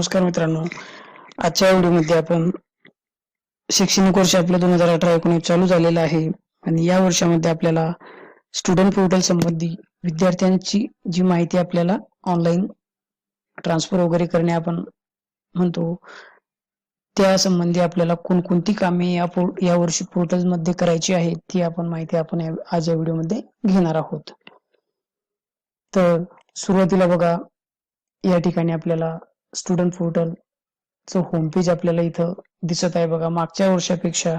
नमस्कार मित्रांनो. आजच्या व्हिडिओमध्ये आपण शैक्षणिक वर्ष आपलं दोन हजार अठरा एकोणीस चालू झालेलं आहे. आणि या वर्षामध्ये आपल्याला स्टुडंट पोर्टल संबंधी विद्यार्थ्यांची जी माहिती आपल्याला ऑनलाईन ट्रान्सफर वगैरे करणे आपण म्हणतो त्या संबंधी आपल्याला कोणकोणती कामे या पो या वर्षी पोर्टलमध्ये करायची आहेत ती आपण माहिती आपण आज या व्हिडिओमध्ये घेणार आहोत. तर सुरुवातीला बघा या ठिकाणी आपल्याला स्टुडंट पोर्टल च होम पेज आपल्याला इथं दिसत आहे बघा. मागच्या वर्षापेक्षा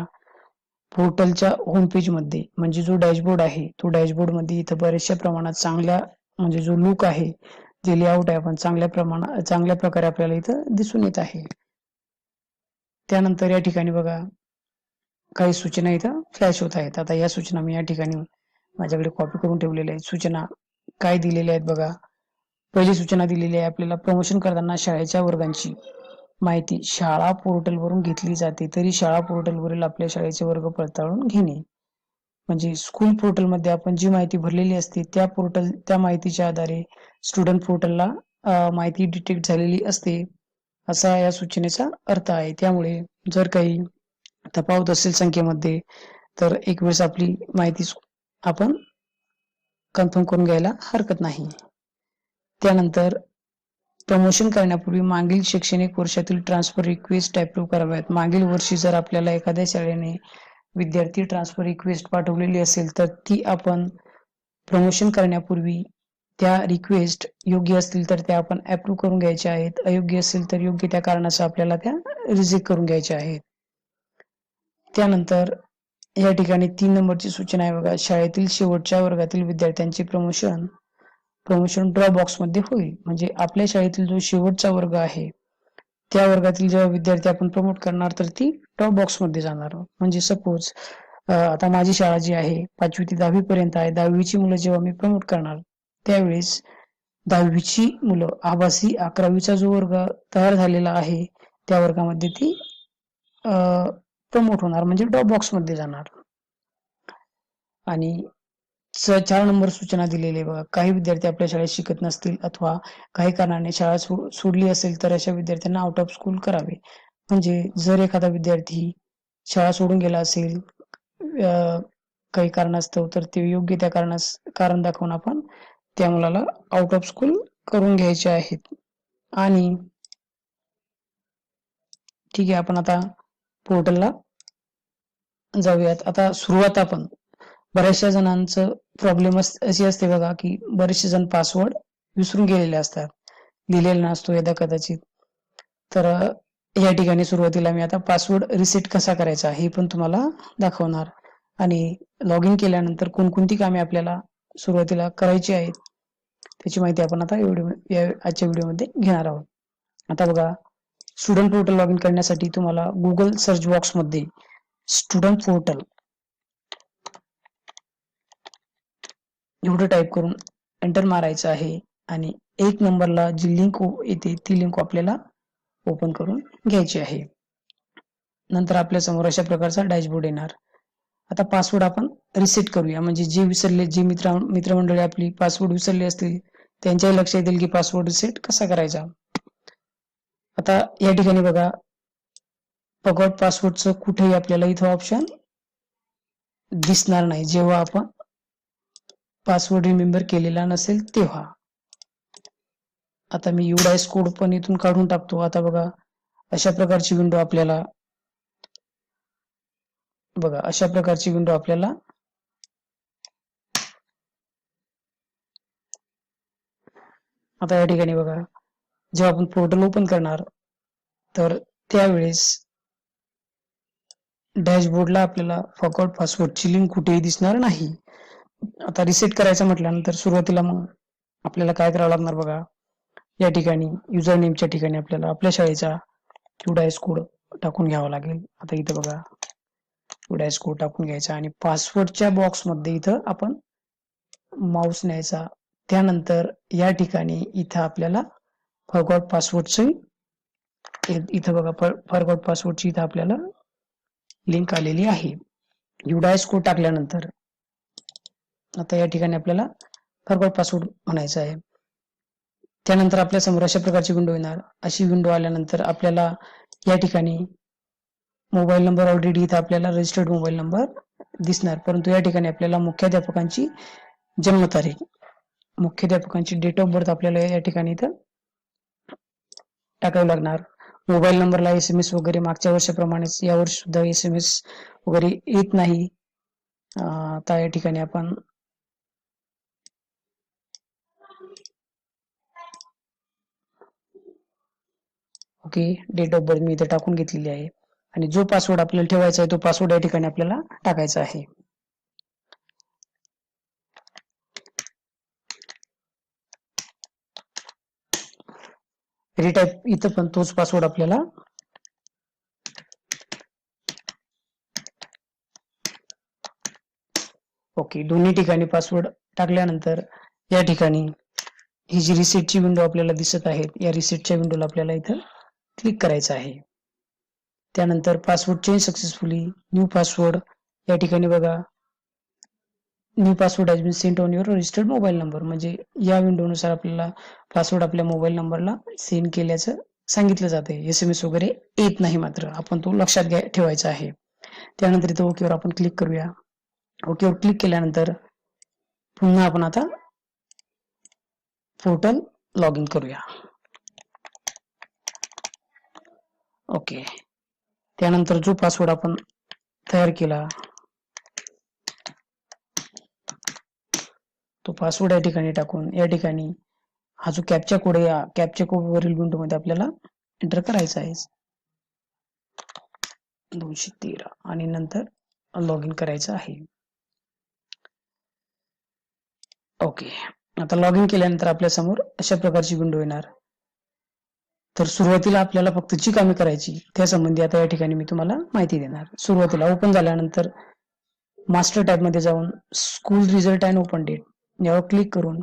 पोर्टलच्या होम पेजमध्ये म्हणजे जो डॅशबोर्ड आहे तो डॅशबोर्डमध्ये इथं बऱ्याचशा प्रमाणात चांगल्या म्हणजे जो लुक आहे जे लेआउट आहे आपण चांगल्या प्रमाणात चांगल्या प्रकारे आपल्याला इथं दिसून येत आहे. त्यानंतर या ठिकाणी बघा काही सूचना इथं फ्लॅश होत आहेत. आता या सूचना मी या ठिकाणी माझ्याकडे कॉपी करून ठेवलेल्या आहेत. सूचना काय दिलेल्या आहेत बघा. पहिली सूचना दिलेली आहे आपल्याला. प्रमोशन करताना शाळेच्या वर्गांची माहिती. शाळा पोर्टल वरून घेतली जाते तरी शाळा पोर्टल वरील आपल्या शाळेचे वर्ग पडताळून घेणे. म्हणजे स्कूल पोर्टलमध्ये आपण जी माहिती भरलेली असते त्या पोर्टल त्या माहितीच्या आधारे स्टुडंट पोर्टलला माहिती डिटेक्ट झालेली असते असा या सूचनेचा अर्थ आहे. त्यामुळे जर काही तपावत असेल संख्येमध्ये तर एक वेळेस आपली माहिती आपण कन्फर्म करून घ्यायला हरकत नाही. त्यानंतर प्रमोशन करण्यापूर्वी मागील शैक्षणिक वर्षातील ट्रान्सफर रिक्वेस्ट अप्रूव्ह कराव्यात. मागील वर्षी जर आपल्याला एखाद्या शाळेने विद्यार्थी ट्रान्सफर रिक्वेस्ट पाठवलेली असेल तर ती आपण प्रमोशन करण्यापूर्वी त्या रिक्वेस्ट योग्य असतील तर त्या आपण अप्रूव्ह करून घ्यायच्या आहेत. अयोग्य असेल तर योग्य त्या कारणासह आपल्याला त्या रिजेक्ट करून घ्यायच्या आहेत. त्यानंतर या ठिकाणी तीन नंबरची सूचना आहे बघा. शाळेतील शेवटच्या वर्गातील विद्यार्थ्यांचे प्रमोशन प्रमोशन ड्रॉ बॉक्समध्ये होईल. म्हणजे आपल्या शाळेतील जो शेवटचा वर्ग आहे त्या वर्गातील जेव्हा विद्यार्थी आपण प्रमोट करणार तर ती ड्रॉ बॉक्समध्ये जाणार. म्हणजे सपोज आता माझी शाळा जी आहे पाचवी ते दहावी पर्यंत आहे दहावीची मुलं जेव्हा मी प्रमोट करणार त्यावेळेस दहावीची मुलं आभासी अकरावीचा जो वर्ग तयार झालेला आहे त्या वर्गामध्ये ती प्रमोट होणार. म्हणजे ड्रॉप बॉक्समध्ये जाणार. आणि चार नंबर सूचना दिलेली आहे बघा. काही विद्यार्थी आपल्या शाळेत शिकत नसतील अथवा काही कारणाने शाळा सोडली असेल तर अशा विद्यार्थ्यांना आउट ऑफ स्कूल करावे. म्हणजे जर एखादा विद्यार्थी शाळा सोडून गेला असेल काही कारणास्तव तर ते योग्य त्या कारणास कारण दाखवून आपण त्या मुलाला आउट ऑफ स्कूल करून घ्यायचे आहेत. आणि ठीक आहे आपण आता पोर्टलला जाऊयात. आता सुरुवात आपण बऱ्याचशा जणांचं प्रॉब्लेम अशी असते बघा की बरेचसे जण पासवर्ड विसरून गेलेले असतात. लिहिलेला नसतो यदा कदाचित. तर या ठिकाणी सुरुवातीला मी आता पासवर्ड रिसेट कसा करायचा हे पण तुम्हाला दाखवणार. आणि लॉग इन केल्यानंतर कोणकोणती कामे आपल्याला सुरुवातीला करायची आहेत त्याची माहिती आपण आता व्हिडिओ या आजच्या व्हिडिओमध्ये घेणार आहोत. आता बघा स्टुडंट पोर्टल लॉग इन करण्यासाठी तुम्हाला गुगल सर्च बॉक्समध्ये स्टुडंट पोर्टल एवढं टाईप करून एंटर मारायचं आहे. आणि एक नंबरला जी लिंक येते ती लिंक आपल्याला ओपन करून घ्यायची आहे. नंतर आपल्यासमोर अशा प्रकारचा डॅशबोर्ड येणार. आता पासवर्ड आपण रिसेट करूया. म्हणजे जे विसरले जे मित्र मित्रमंडळी आपली पासवर्ड विसरले असतील त्यांच्याही लक्षात येईल की पासवर्ड रिसेट कसा करायचा. आता या ठिकाणी बघा. फॉरगॉट पासवर्डचं कुठेही आपल्याला इथं ऑप्शन दिसणार नाही. जेव्हा आपण पासवर्ड रिमेंबर केलेला नसेल तेव्हा. आता मी युडायस कोड पण इथून काढून टाकतो. आता बघा अशा प्रकारची विंडो आपल्याला बघा अशा प्रकारची विंडो आपल्याला आता या ठिकाणी बघा जेव्हा आपण पोर्टल ओपन करणार तर त्यावेळेस डॅशबोर्डला आपल्याला फॉरगॉट पासवर्डची लिंक कुठेही दिसणार नाही. आता रिसेट करायचं म्हटल्यानंतर सुरुवातीला मग आपल्याला काय करावं लागणार बघा? या ठिकाणी युजर नेमच्या ठिकाणी आपल्याला आपल्या शाळेचा क्यूडायस कोड टाकून घ्यावा लागेल. आता इथं बघा. क्यूडायस कोड टाकून घ्यायचा आणि पासवर्डच्या बॉक्समध्ये इथं आपण माऊस न्यायचा. त्यानंतर या ठिकाणी इथं आपल्याला फॉरगॉट पासवर्डची इथं बघा फॉरगॉट पासवर्डची इथं आपल्याला लिंक आलेली आहे. युडायस कोड टाकल्यानंतर आता या ठिकाणी आपल्याला फॉरगॉट पासवर्ड म्हणायचा आहे. त्यानंतर आपल्यासमोर अशा प्रकारची विंडो येणार. अशी विंडो आल्यानंतर आपल्याला या ठिकाणी मोबाईल नंबर ऑलरेडी इथं आपल्याला रजिस्टर्ड मोबाईल नंबर दिसणार. परंतु या ठिकाणी आपल्याला मुख्याध्यापकांची जन्मतारीख मुख्याध्यापकांची डेट ऑफ बर्थ आपल्याला या ठिकाणी इथं टाकावी लागणार. मोबाईल नंबरला एस एम एस वगैरे मागच्या वर्षाप्रमाणेच यावर्षी सुद्धा एस एम एस वगैरे येत नाही. आता या ठिकाणी आपण ओके? डेट ऑफ बर्थ मी इथे टाकून घेतलेली आहे. आणि जो पासवर्ड आपल्याला ठेवायचा आहे तो पासवर्ड या ठिकाणी आपल्याला टाकायचा आहे. रिटाईप इथं पण तोच पासवर्ड आपल्याला ओके दोन्ही ठिकाणी पासवर्ड टाकल्यानंतर या ठिकाणी ही जी रिसेटची विंडो आपल्याला दिसत आहे या रिसेटच्या विंडोला आपल्याला इथं क्लिक करायचं आहे. त्यानंतर password change successfully new password या ठिकाणी बघा. New password has been sent on your registered mobile number म्हणजे या विंडोनुसार आपल्याला पासवर्ड आपल्या मोबाईल नंबरला सेंड केल्याचं सांगितलं जाते एस एम एस वगैरे येत नाही मात्र. आपण तो लक्षात घ्या ठेवायचा आहे. त्यानंतर इथं ओकेवर आपण क्लिक करूया. ओकेवर क्लिक केल्यानंतर पुन्हा आपण आता पोर्टल लॉग इन करूया. ओके. त्यानंतर जो पासवर्ड आपण तयार केला तो पासवर्ड या ठिकाणी टाकून या ठिकाणी हा जो कॅपचा कोड आहे या कॅपच्या कोड वरील विंडो मध्ये आपल्याला एंटर करायचा आहे. दोनशे तेरा. आणि नंतर लॉग इन करायचं आहे. ओके. आता लॉग इन केल्यानंतर आपल्यासमोर अशा प्रकारची विंडो येणार. तर सुरुवातीला आपल्याला फक्त जी कामे करायची त्या संबंधी आता या ठिकाणी मी तुम्हाला माहिती देणार. सुरुवातीला ओपन झाल्यानंतर मास्टर टॅबमध्ये जाऊन school result and open date यावर क्लिक करून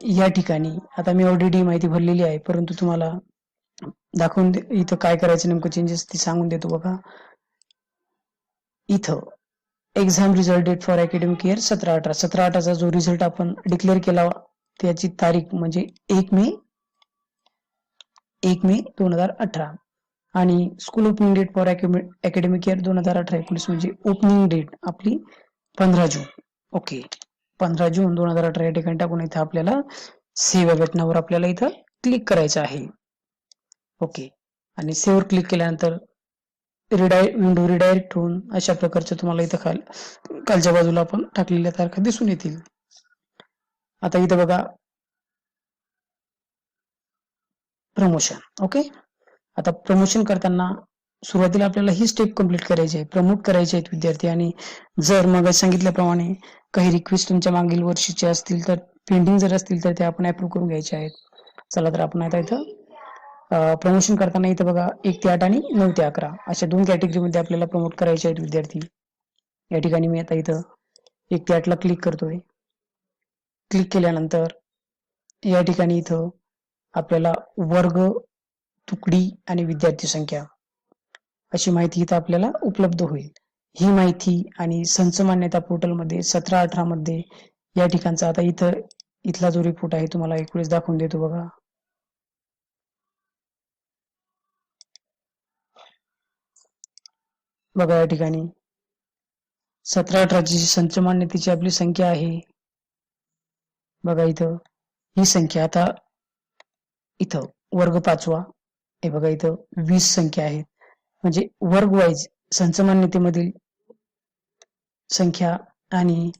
या ठिकाणी आता मी ऑलरेडी माहिती भरलेली आहे परंतु तुम्हाला दाखवून दे- इथं काय करायचं नेमकं चेंजेस ती सांगून देतो बघा. इथं exam result date for academic year सतरा अठरा. सतरा अठराचा जो रिझल्ट आपण डिक्लेअर केला त्याची तारीख म्हणजे एक मे एक मे दोन हजार अठरा. आणि school opening date for academic year दोन हजार अठरा एकोणीस म्हणजे ओपनिंग डेट आपली पंधरा जून. ओके पंधरा जून दोन हजार अठरा या ठिकाणी टाकून इथं आपल्याला सेव्ह बटनावर आपल्याला इथं क्लिक करायचं आहे. ओके आणि सेवर क्लिक केल्यानंतर रिडाय विंडो रिडायरेक्ट होऊन अशा प्रकारचे तुम्हाला इथं खाल खालच्या बाजूला आपण टाकलेल्या तारखा दिसून येतील. आता इथं बघा प्रमोशन ओके आता प्रमोशन करताना सुरुवातीला आपल्याला ही स्टेप कंप्लीट करायची आहे. प्रमोट करायचे आहेत विद्यार्थी आणि जर मग सांगितल्याप्रमाणे काही रिक्वेस्ट तुमच्या मागील वर्षीचे असतील तर पेंडिंग जर असतील तर ते आपण अप्रूव्ह करून घ्यायचे आहेत. चला तर आपण आता इथं प्रमोशन करताना इथं बघा एक ते आठ आणि नऊ ते अकरा. अशा दोन कॅटेगरीमध्ये आपल्याला प्रमोट करायचे आहेत विद्यार्थी. या ठिकाणी मी आता इथं एक ते आठला क्लिक करतोय. क्लिक केल्यानंतर या ठिकाणी इथं आपल्याला वर्ग तुकडी आणि विद्यार्थी संख्या अशी माहिती इथं आपल्याला उपलब्ध होईल. ही माहिती आणि संच मान्यता पोर्टलमध्ये सतरा अठरा मध्ये या ठिकाणचा आता इथं इथला जो रिपोर्ट आहे तुम्हाला एक दाखवून देतो बघा. बघा या ठिकाणी. सतरा अठराची संच मान्यतेची आपली संख्या आहे बघा इथं. ही संख्या आता इथं वर्ग पाचवा. हे बघा इथं वीस संख्या आहेत. म्हणजे वर्ग वाईज संचमान्यतेमधील संख्या आणि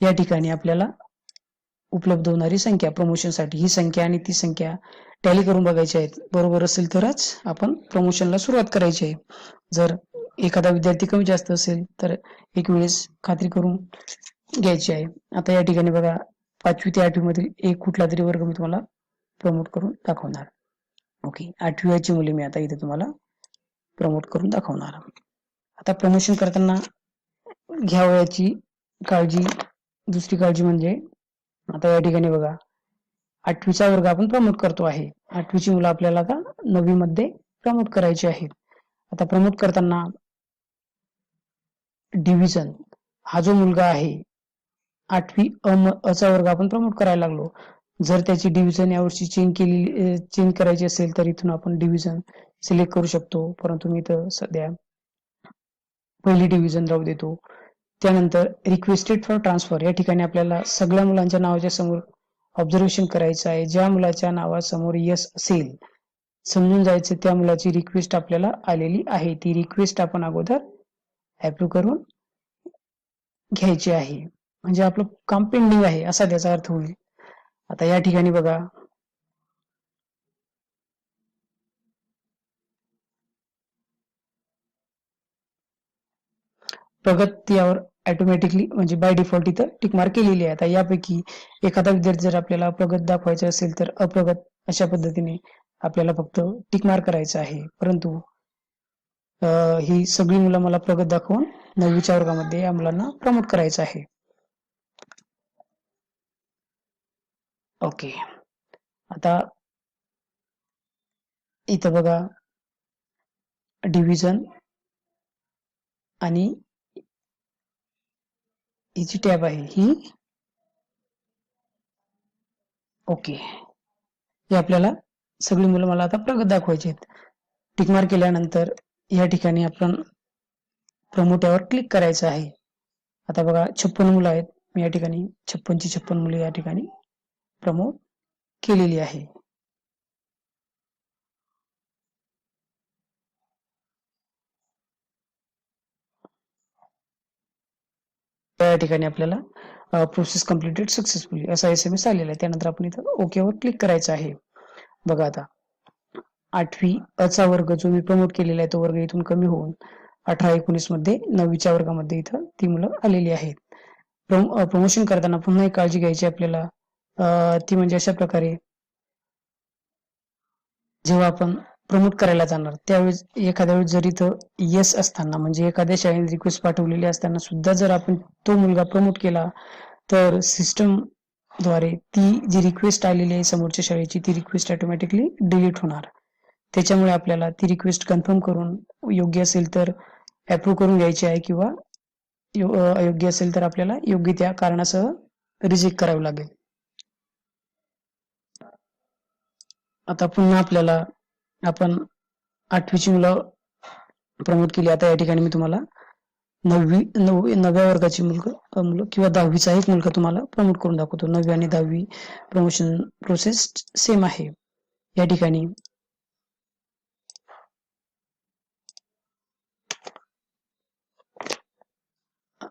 या ठिकाणी आपल्याला उपलब्ध होणारी संख्या प्रमोशनसाठी. ही संख्या आणि ती संख्या टॅली करून बघायची आहेत. बरोबर असेल तरच आपण प्रमोशनला सुरुवात करायची आहे. जर एखादा विद्यार्थी कमी जास्त असेल तर एक वेळेस खात्री करून घ्यायची आहे. आता या ठिकाणी बघा पाचवी ते आठवी मधील एक कुठला तरी वर्ग मी तुम्हाला प्रमोट करून दाखवणार. ओके आठवी वयाची मुले मी आता इथे तुम्हाला प्रमोट करून दाखवणार. आता प्रमोशन करताना घ्या वयाची काळजी दुसरी काळजी म्हणजे आता या ठिकाणी बघा आठवीचा वर्ग आपण प्रमोट करतो आहे. आठवीची मुलं आपल्याला आता नववी मध्ये प्रमोट करायची आहेत. आता प्रमोट करताना डिव्हिजन हा जो मुलगा आहे आठवी अ चा वर्ग आपण प्रमोट करायला लागलो. जर त्याची डिव्हिजन यावर्षी चेंज केलेली चेंज करायची असेल तर इथून आपण डिव्हिजन सिलेक्ट करू शकतो. परंतु मी इथं सध्या पहिली डिव्हिजन राहू देतो. त्यानंतर रिक्वेस्टेड फॉर ट्रान्सफर या ठिकाणी आपल्याला सगळ्या मुलांच्या नावाच्या समोर ऑब्झर्वेशन करायचं आहे. ज्या मुलाच्या नावासमोर यस असेल समजून जायचं त्या मुलाची रिक्वेस्ट आपल्याला आलेली आहे. ती रिक्वेस्ट आपण अगोदर अप्रूव्ह करून घ्यायची आहे. म्हणजे आपलं काम पेंडिंग आहे असा त्याचा अर्थ होईल. आता या ठिकाणी बघा. प्रगत यावर ऑटोमॅटिकली म्हणजे बाय डिफॉल्ट इथं टिक मार्क केलेली आहे. आता यापैकी एखादा विद्यार्थी जर आपल्याला प्रगत दाखवायचा असेल तर अप्रगत अशा पद्धतीने आपल्याला फक्त टिक मार्क करायचं आहे. परंतु ही सगळी मुलं मला प्रगत दाखवून नववीच्या वर्गामध्ये या मुलांना प्रमोट करायचं आहे. ओके आता इथं बघा. डिव्हिजन आणि ही जी टॅब आहे ही. ओके हे आपल्याला सगळी मुलं मला आता प्रगत दाखवायची आहेत. टिकमार केल्यानंतर या ठिकाणी आपण प्रमोट्यावर क्लिक करायचं आहे. आता बघा छप्पन मुलं आहेत. मी या ठिकाणी छप्पनची छप्पन मुलं या ठिकाणी प्रमोट केलेली आहे. त्या ठिकाणी आपल्याला प्रोसेस कम्प्लिटेड सक्सेसफुली असा एस एम एस आलेला आहे. त्यानंतर आपण इथं ओकेवर क्लिक करायचं आहे. बघा आता आठवी अचा वर्ग जो मी प्रमोट केलेला आहे तो वर्ग इथून कमी होऊन अठरा एकोणीसमध्ये नववीच्या वर्गामध्ये इथं ती मुलं आलेली आहेत. प्रमोशन करताना पुन्हा एक काळजी घ्यायची आपल्याला. ती म्हणजे अशा प्रकारे जेव्हा आपण प्रमोट करायला जाणार त्यावेळेस एखाद्या वेळेस जर इथं येस असताना म्हणजे एखाद्या शाळेने रिक्वेस्ट पाठवलेली असताना सुद्धा जर आपण तो मुलगा प्रमोट केला तर सिस्टमद्वारे ती जी रिक्वेस्ट आलेली आहे समोरच्या शाळेची ती रिक्वेस्ट ऑटोमॅटिकली डिलीट होणार. त्याच्यामुळे आपल्याला ती रिक्वेस्ट कन्फर्म करून योग्य असेल तर अप्रूव्ह करून घ्यायची आहे किंवा अयोग्य असेल तर आपल्याला योग्य त्या कारणासह रिजेक्ट करावं लागेल. आता पुन्हा आपल्याला आपण आठवीची मुलं प्रमोट केली. आता या ठिकाणी मी तुम्हाला नववी नववी नवव्या वर्गाची मुलगा मुलं किंवा दहावीचा एक मुलगा तुम्हाला प्रमोट करून दाखवतो. नववी आणि दहावी प्रमोशन प्रोसेस सेम आहे. या ठिकाणी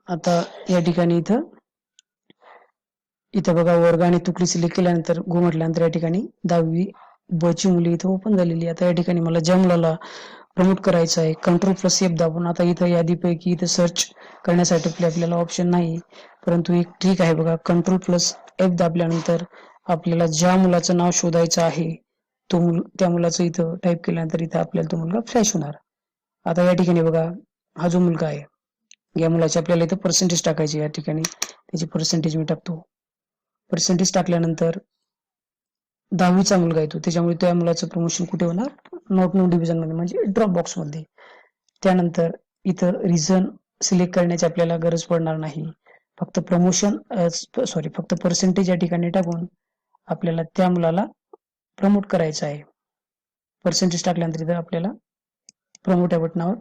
आता या ठिकाणी इथं इथं बघा वर्ग आणि तुकडी सिलेक्ट केल्यानंतर गो म्हटल्यानंतर या ठिकाणी दहावी बची मुली इथं ओपन झालेली आहे. आता या ठिकाणी मला ज्या मुलाला प्रमोट करायचं आहे. कंट्रोल प्लस एफ दाबून आता इथं यादीपैकी इथं सर्च करण्यासाठी आपल्याला ऑप्शन नाही. परंतु एक ट्रिक आहे बघा. कंट्रोल प्लस एफ दाबल्यानंतर आपल्याला ज्या मुलाचं नाव शोधायचं आहे तो मुल त्या मुलाचं इथं टाईप केल्यानंतर इथं आपल्याला तो मुलगा फ्लॅश होणार. आता या ठिकाणी बघा हा जो मुलगा आहे या मुलाची आपल्याला इथं पर्सेंटेज टाकायची या ठिकाणी त्याची पर्सेंटेज मी टाकतो. पर्सेंटेज टाकल्यानंतर दहावीचा मुलगा येतो त्याच्यामुळे त्या मुलाचं प्रमोशन कुठे होणार? नॉट नो डिव्हिजनमध्ये म्हणजे ड्रॉप बॉक्समध्ये. त्यानंतर इथं रिझन सिलेक्ट करण्याची आपल्याला गरज पडणार नाही. फक्त प्रमोशन सॉरी फक्त पर्सेंटेज या ठिकाणी टाकून आपल्याला त्या मुलाला प्रमोट करायचं आहे. पर्सेंटेज टाकल्यानंतर इथं आपल्याला प्रमोट या बटनावर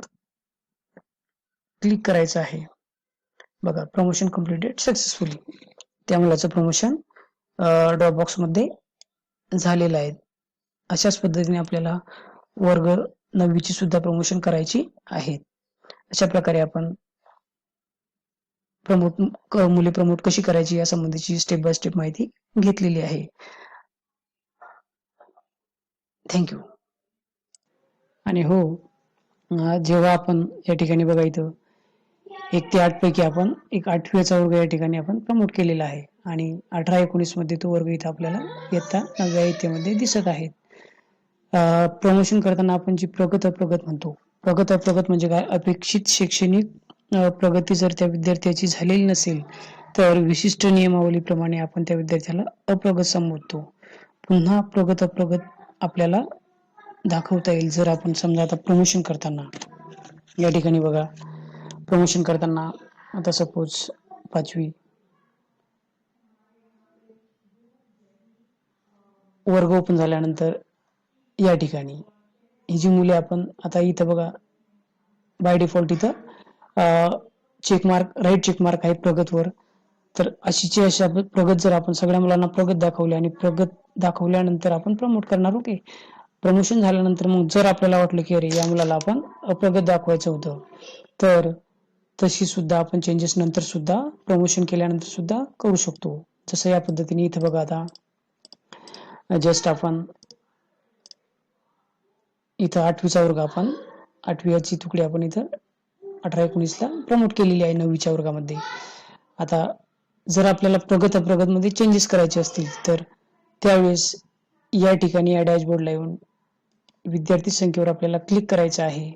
क्लिक करायचं आहे. बघा प्रमोशन कम्प्लिटेड सक्सेसफुली त्या मुलाचं प्रमोशन ड्रॉप बॉक्समध्ये झालेलं आहे. अशाच पद्धतीने आपल्याला वर्ग नववीची सुद्धा प्रमोशन करायची आहे. अशा प्रकारे आपण प्रमोट मुले प्रमोट कशी करायची या संबंधीची स्टेप बाय स्टेप माहिती घेतलेली आहे. थँक्यू आणि हो जेव्हा आपण या ठिकाणी बघा इथं एक ते आठ पैकी आपण एक आठवीचा वर्ग या ठिकाणी आपण प्रमोट केलेला आहे. आणि अठरा एकोणीसमध्ये तो वर्ग इथं आपल्याला इयत्ता नवव्या इयत्तेमध्ये दिसत आहेत प्रमोशन करताना आपण जी प्रगत अप्रगत म्हणतो प्रगत अप्रगत म्हणजे काय? अपेक्षित शैक्षणिक प्रगती जर त्या विद्यार्थ्याची झालेली नसेल तर विशिष्ट नियमावलीप्रमाणे आपण त्या विद्यार्थ्याला अप्रगत संबोधतो. पुन्हा प्रगत अप्रगत आपल्याला दाखवता येईल जर आपण समजा आता प्रमोशन करताना या ठिकाणी बघा. प्रमोशन करताना आता सपोज पाचवी वर्ग ओपन झाल्यानंतर या ठिकाणी ही जी मुले आपण आता इथं बघा बाय डिफॉल्ट इथं check mark right check mark आहे प्रगतवर. तर अशीची अशा प्रगत जर आपण सगळ्या मुलांना प्रगत दाखवले आणि प्रगत दाखवल्यानंतर आपण प्रमोट करणार ओके प्रमोशन झाल्यानंतर मग जर आपल्याला वाटलं की अरे या मुलाला आपण अप्रगत दाखवायचं होतं तर तशी सुद्धा आपण चेंजेस नंतर सुद्धा प्रमोशन केल्यानंतर सुद्धा करू शकतो. जसं या पद्धतीने इथं बघा आता. जस्ट आपण. इथं आठवीचा वर्ग आपण आठवीची तुकडी आपण इथं अठरा एकोणीसला प्रमोट केलेली आहे नववीच्या वर्गामध्ये. आता जर आपल्याला प्रगत अप्रगतमध्ये चेंजेस करायचे असतील तर त्यावेळेस या ठिकाणी या डॅशबोर्डला येऊन विद्यार्थी संख्येवर आपल्याला क्लिक करायचं आहे.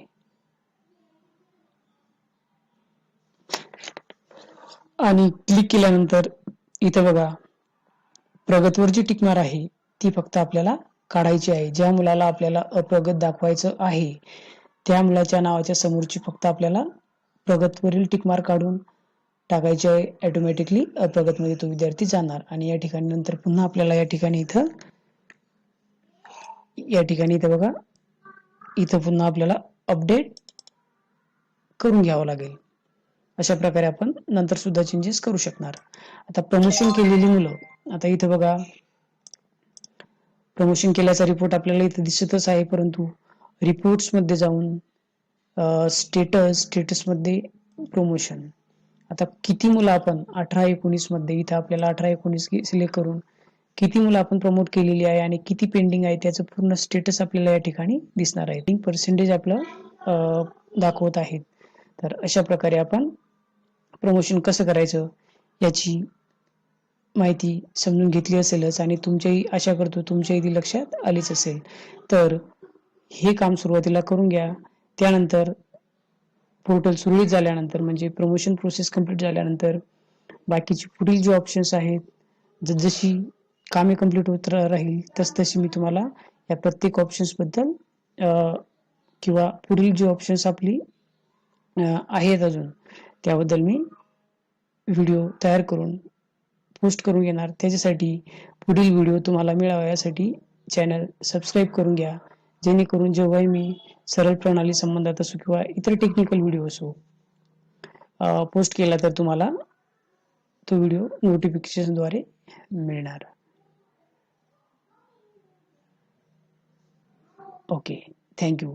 आणि क्लिक केल्यानंतर इथं बघा प्रगतवर जी टिकणार आहे ती फक्त आपल्याला काढायची आहे. ज्या मुलाला आपल्याला अप्रगत दाखवायचं आहे त्या मुलाच्या नावाच्या समोरची फक्त आपल्याला प्रगतवरील टिकमार काढून टाकायचे आहे. ऑटोमॅटिकली मध्ये तो विद्यार्थी जाणार आणि या ठिकाणी नंतर पुन्हा आपल्याला या ठिकाणी इथं या ठिकाणी इथं बघा इथं पुन्हा आपल्याला अपडेट करून घ्यावं लागेल. अशा प्रकारे आपण नंतर सुद्धा चेंजेस करू शकणार. आता प्रमोशन केलेली मुलं आता इथं बघा प्रमोशन केल्याचा रिपोर्ट आपल्याला इथं दिसतच आहे परंतु रिपोर्ट्समध्ये जाऊन स्टेटस स्टेटसमध्ये प्रमोशन आता किती मुलं आपण अठरा एकोणीसमध्ये इथं आपल्याला अठरा एकोणीस सिलेक्ट करून किती मुलं आपण प्रमोट केलेली आहे आणि किती पेंडिंग आहे त्याचं पूर्ण स्टेटस आपल्याला या ठिकाणी दिसणार आहे. पर्सेंटेज आपलं दाखवत आहेत. तर अशा प्रकारे आपण प्रमोशन कसं करायचं याची माहिती समजून घेतली असेलच आणि तुमच्याही आशा करतो तुमच्याही ती लक्षात आलीच असेल. तर हे काम सुरुवातीला करून घ्या. त्यानंतर पोर्टल सुरळीत झाल्यानंतर म्हणजे प्रमोशन प्रोसेस कंप्लीट झाल्यानंतर बाकीची पुढील जे ऑप्शन्स आहेत जशी कामे कंप्लीट होत राहील तस तशी मी तुम्हाला या प्रत्येक ऑप्शन्सबद्दल किंवा पुढील जे ऑप्शन्स आपली आहेत अजून त्याबद्दल मी व्हिडिओ तयार करून पोस्ट करून घेणार. त्याच्यासाठी पुढील व्हिडिओ तुम्हाला मिळावा यासाठी चॅनल सबस्क्राईब करून घ्या. जेणेकरून जेव्हाही मी सरळ प्रणाली संबंधात असो किंवा इतर टेक्निकल व्हिडिओ असो पोस्ट केला तर तुम्हाला तो व्हिडिओ नोटिफिकेशनद्वारे मिळणार. Okay thank you